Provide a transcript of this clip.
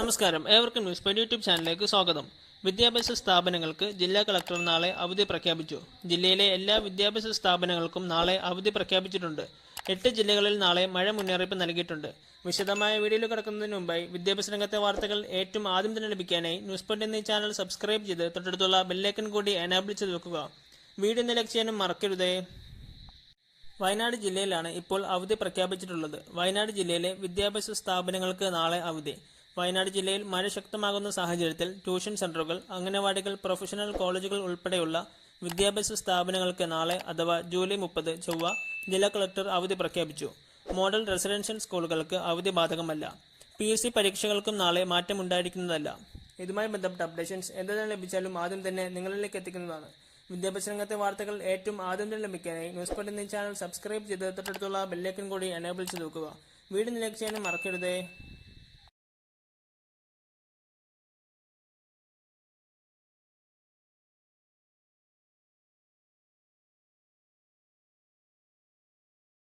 നമസ്കാരം. ഏവർക്കും news point YouTube ചാനലിലേക്ക് സ്വാഗതം. വിദ്യാഭ്യാസ സ്ഥാപനങ്ങൾക്ക് ജില്ലാ കളക്ടർ നാളെ അവധി പ്രഖ്യാപിച്ചു. ജില്ലയിലെ എല്ലാ വിദ്യാഭ്യാസ സ്ഥാപനങ്ങൾക്കും നാളെ അവധി പ്രഖ്യാപിച്ചിട്ടുണ്ട്. എട്ട് ജില്ലകളിൽ നാളെ മഴ മുന്നറിയിപ്പ് നൽകിയിട്ടുണ്ട്. വിശദമായ വീഡിയോയിൽ കിടക്കുന്നതിന് മുമ്പായി വിദ്യാഭ്യാസ രംഗത്തെ വാർത്തകൾ ഏറ്റവും ആദ്യം തന്നെ ലഭിക്കാനായി ന്യൂസ് പോയിന്റ് എന്നീ ചാനൽ സബ്സ്ക്രൈബ് ചെയ്ത് തൊട്ടടുത്തുള്ള ബെല്ലൈക്കൺ കൂടി എനാബിൾ ചെയ്ത് വെക്കുക. വീഡിയോ നിലയ്ക്ക് ലൈക്ക് ചെയ്യാനും മറക്കരുതേ. വയനാട് ജില്ലയിലാണ് ഇപ്പോൾ അവധി പ്രഖ്യാപിച്ചിട്ടുള്ളത്. വയനാട് ജില്ലയിലെ വിദ്യാഭ്യാസ സ്ഥാപനങ്ങൾക്ക് നാളെ അവധി. വയനാട് ജില്ലയിൽ മഴ ശക്തമാകുന്ന സാഹചര്യത്തിൽ ട്യൂഷൻ സെന്ററുകൾ അംഗനവാടികൾ പ്രൊഫഷണൽ കോളേജുകൾ ഉൾപ്പെടെയുള്ള വിദ്യാഭ്യാസ സ്ഥാപനങ്ങൾക്ക് നാളെ അഥവാ ജൂലൈ മുപ്പത് ചൊവ്വ ജില്ലാ കളക്ടർ അവധി പ്രഖ്യാപിച്ചു. മോഡൽ റെസിഡൻഷ്യൽ സ്കൂളുകൾക്ക് അവധി ബാധകമല്ല. പി എസ് സി പരീക്ഷകൾക്കും നാളെ മാറ്റമുണ്ടായിരിക്കുന്നതല്ല. ഇതുമായി ബന്ധപ്പെട്ട അപ്ഡേഷൻസ് എന്തെല്ലാം ലഭിച്ചാലും ആദ്യം തന്നെ നിങ്ങളിലേക്ക് എത്തിക്കുന്നതാണ്. വിദ്യാഭ്യാസ രംഗത്തെ വാർത്തകൾ ഏറ്റവും ആദ്യം തന്നെ ലഭിക്കാനായി ന്യൂസ് എന്ന ചാനൽ സബ്സ്ക്രൈബ് ചെയ്ത് തൊട്ടടുത്തുള്ള ബെല്ലൈക്കൻ കൂടി എനേബിൾ ചെയ്ത് വെക്കുക. വീഡിയോ ലൈക്ക് ചെയ്യാനും മറക്കരുതേ.